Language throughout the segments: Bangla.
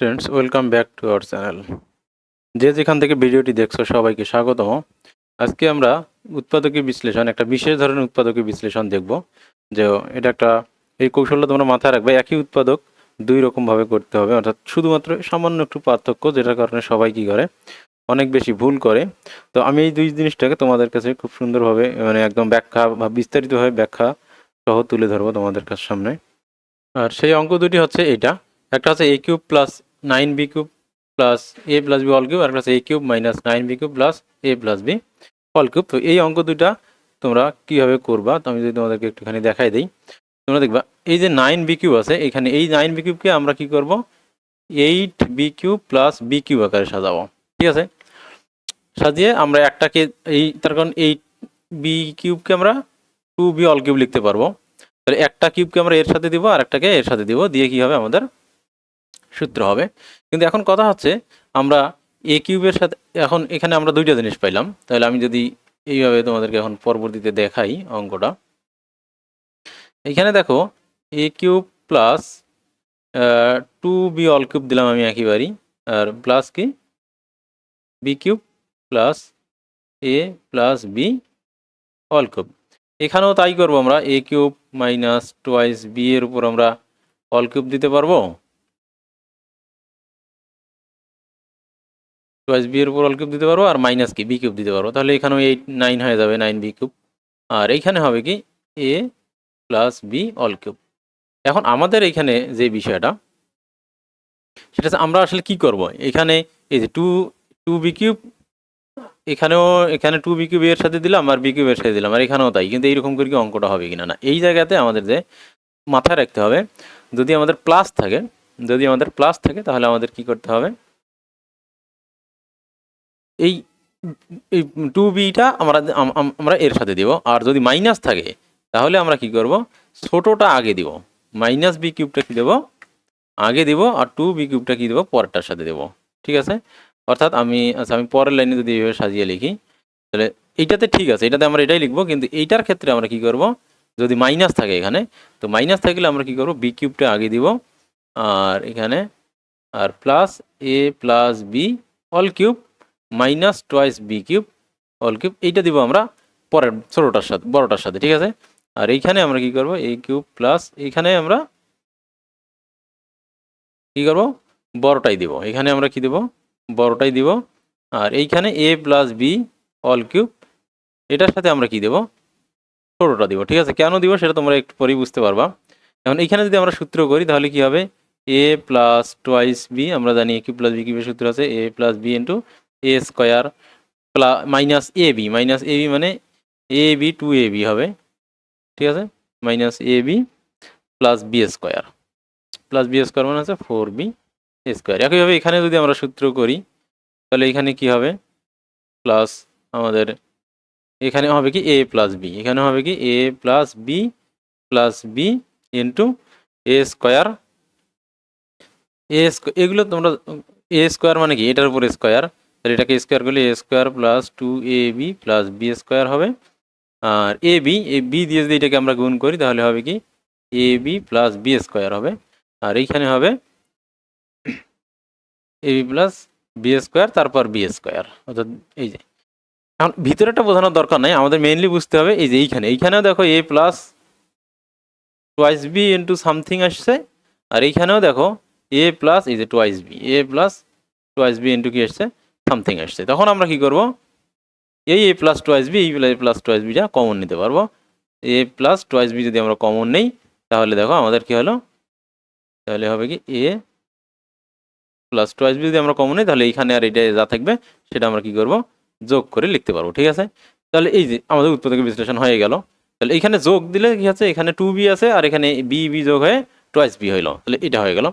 Students welcome back to our channel যে যেখান থেকে ভিডিওটি দেখছ, সবাইকে স্বাগতম। আজকে আমরা উৎপাদকীয় বিশ্লেষণ, একটা বিশেষ ধরনের উৎপাদকীয় বিশ্লেষণ দেখব। যে এটা একটা, এই কৌশলটা তোমরা মাথায় রাখবে, একই উৎপাদক দুই রকমভাবে করতে হবে। অর্থাৎ শুধুমাত্র সামান্য একটু পার্থক্য, যেটার কারণে সবাই কী করে? অনেক বেশি ভুল করে। তো আমি এই দুই জিনিসটাকে তোমাদের কাছে খুব সুন্দরভাবে মানে একদম ব্যাখ্যা বা বিস্তারিতভাবে ব্যাখ্যা সহ তুলে ধরবো তোমাদের কাছে সামনে। আর সেই অঙ্ক দুটি হচ্ছে এটা একটা হচ্ছে A cube plus nine B cube plus A plus B all cube আর হচ্ছে A cube minus nine B cube plus A plus B all cube তো এই অঙ্ক দুটা তোমরা কীভাবে করবা? তো আমি যদি তোমাদেরকে একটুখানি দেখাই দিই। তোমরা দেখবা, এই যে নাইন বি কিউব আছে, এখানে এই নাইন বি কিউবকে আমরা কি করব? Eight B cube plus B cube আকারে সাজাবো। ঠিক আছে? সাজিয়ে আমরা একটাকে এই, তার কারণ এই বি কিউবকে আমরা টু বি অল কিউব লিখতে পারব। তাহলে একটা কিউবকে আমরা এর সাথে দিব আর একটাকে এর সাথে দিব। দিয়ে কি হবে আমাদের? সূত্র হবে। কিন্তু এখন কথা হচ্ছে, আমরা এ কিউবের সাথে, এখন এখানে আমরা দুইটা জিনিস পাইলাম। তাহলে আমি যদি এইভাবে তোমাদেরকে এখন পরবর্তীতে দেখাই অঙ্কটা। এখানে দেখো A cube plus two B all cube দিলাম আমি একইবারই আর প্লাস কি? B cube plus A plus B all cube এখানেও তাই করব আমরা। A cube minus twice B এর উপর আমরা অল কিউব দিতে পারব। টোয়াইস বি এর উপর অল কিউব দিতে পারব আর মাইনাস কি বি কিউব দিতে পারব। তাহলে এখানেও এইট নাইন হয়ে যাবে নাইন বি কিউব আর এইখানে হবে কি? A plus B all cube এখন আমাদের এখানে যে বিষয়টা, সেটা আমরা আসলে কি করব? এখানে এই যে টু টু বি কিউব এখানেও, এখানে টু বি কিউব এর সাথে দিলাম আর বি কিউব এর সাথে দিলাম। আর এখানেও তাই, কিন্তু এইরকম করে কি অঙ্কটা হবে কিনা না? এই জায়গাতে আমাদের যে মাথায় রাখতে হবে, যদি আমাদের প্লাস থাকে, যদি আমাদের প্লাস থাকে, তাহলে আমাদের কি করতে হবে? এই টু বিটা আমরা, আম- আম- আমরা এর সাথে দিব। আর যদি মাইনাস থাকে, তাহলে আমরা কি করব? ছোটোটা আগে দিব। মাইনাস বি কিউবটা কি দেবো? আগে দিব। আর টু বি কিউবটা কি দেবো? পরেরটার সাথে দেবো। ঠিক আছে? অর্থাৎ আমি আচ্ছা আমি পরের লাইনে যদি এইভাবে সাজিয়ে লিখি, তাহলে এইটাতে ঠিক আছে। এটাতে আমরা এটাই লিখব, কিন্তু এইটার ক্ষেত্রে আমরা কি করব? যদি মাইনাস থাকে এখানে, তো মাইনাস থাকলে আমরা কি করব? বি কিউবটা আগে দিব। আর এখানে, আর plus A plus B all cube minus twice B cube all cube, এইটা দিব আমরা পরের, ছোটোটার সাথে, বড়টার সাথে, ঠিক আছে? আর এইখানে আমরা কি করব? এ কিউব প্লাস এইখানে আমরা কি করব? বড়টাই দিব। এখানে আমরা কি দেব? বড়টাই দিব। আর এইখানে a plus b whole cube, এটার সাথে আমরা কি দেব? ছোটোটা দিব, ঠিক আছে? কেন দিব সেটা তোমরা একটু পরেই বুঝতে পারবা। এখন এইখানে যদি আমরা সূত্র করি, তাহলে কি হবে? এ প্লাস টোয়াইস বি, আমরা জানি এ কিউ প্লাস বি কিউবের সূত্র আছে, a plus b into a square plus minus a b minus a b মানে a b two a b হবে, ঠিক আছে? Minus a b plus b square plus b square মানে হচ্ছে ফোর বি স্কোয়ার একইভাবে এখানে যদি আমরা সূত্র করি, তাহলে এখানে কি হবে? প্লাস আমাদের এখানে হবে কি এ প্লাস বি এখানে হবে কি a plus b plus b into a square a এগুলো তোমরা এ স্কোয়ার মানে কি? এটার উপর স্কোয়ার তাহলে এটাকে স্কোয়ার করলে a square plus two a b plus b square হবে। আর এ বি এ বি দিয়ে যদি এটাকে আমরা গুণ করি, তাহলে হবে কি? A b plus b square হবে। আর এইখানে হবে a b plus b square তারপর বি স্কোয়ার অর্থাৎ এই যে। এখন ভিতরেটা বোঝানোর দরকার নাই, আমাদের মেইনলি বুঝতে হবে এই যে এইখানে। এইখানেও দেখো a plus twice b into something আসছে। আর এইখানেও দেখো এ প্লাস এই যে twice b a plus twice b into কি আসছে? সামথিং আসছে। তখন আমরা কি করব? এই এ প্লাস টোয়াইস বি এই প্লাস টোয়াইস বিটা কমন নিতে পারব। এ প্লাস টোয়াইস বি যদি আমরা কমন নেই, তাহলে দেখো আমাদের কি হলো? তাহলে হবে কি এ প্লাস টোয়াইস বি যদি আমরা কমন নিই, তাহলে এইখানে আর এটা যা থাকবে, সেটা আমরা কি করব? যোগ করে লিখতে পারব, ঠিক আছে? তাহলে এই যে আমাদের উৎপাদকের বিশ্লেষণ হয়ে গেল। তাহলে এখানে যোগ দিলে কি আছে এখানে টু বি আছে, আর এখানে বি বি যোগ হয়ে টোয়াইস বি হইল। তাহলে এটা হয়ে গেল।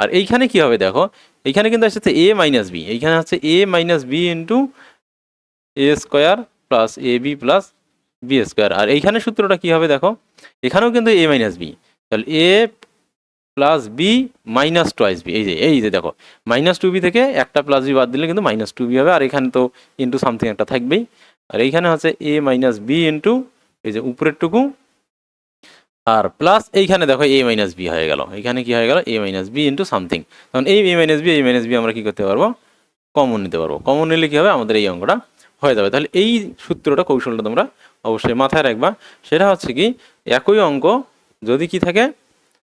আর এইখানে কি হবে দেখো? এইখানে কিন্তু আসছে এ মাইনাস বি এইখানে হচ্ছে a minus b into a square plus a b plus b square আর এইখানে সূত্রটা কি হবে দেখো? এখানেও কিন্তু এ মাইনাস বি তাহলে a plus b minus twice b এই যে এই যে দেখো মাইনাস টু বি থেকে একটা প্লাস বি বাদ দিলে কিন্তু মাইনাস টু বি হবে। আর এখানে তো ইন্টু সামথিং একটা থাকবেই। আর এইখানে হচ্ছে এ মাইনাস বি ইন্টু এই যে উপরেরটুকু আর প্লাস এইখানে দেখো এ মাইনাস বি হয়ে গেল। এখানে কি হয়ে গেল? A minus b into something তখন এই a minus b a minus b আমরা কি করতে পারব? কমন নিতে পারব। কমন নিলে কি হবে? আমাদের এই অঙ্কটা হয়ে যাবে। তাহলে এই সূত্রটা, কৌশলটা তোমরা অবশ্যই মাথায় রাখবা। সেটা হচ্ছে কি, একই অঙ্ক যদি কি থাকে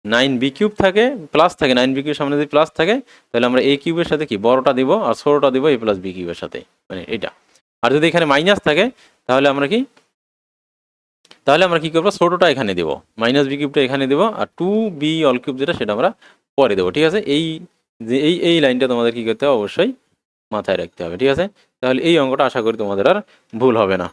নাইন বি কিউব থাকে প্লাস থাকে নাইন বি কিউবের সামনে যদি প্লাস থাকে, তাহলে আমরা এ কিউবের সাথে কি, বড়টা দিব আর ছোটোটা দিব এ প্লাস বি কিউবের সাথে। মানে এটা। আর যদি এখানে মাইনাস থাকে, তাহলে আমরা কি তাহলে আমরা কি করব? ছোটোটা এখানে দেবো। মাইনাস বি কিউবটা এখানে দেবো আর টু বি অল কিউব যেটা সেটা আমরা পরে দেবো, ঠিক আছে? এই যে এই এই লাইনটা তোমাদের কী করতে হবে? অবশ্যই মাথায় রাখতে হবে, ঠিক আছে? তাহলে এই অঙ্কটা আশা করি তোমাদের আর ভুল হবে না।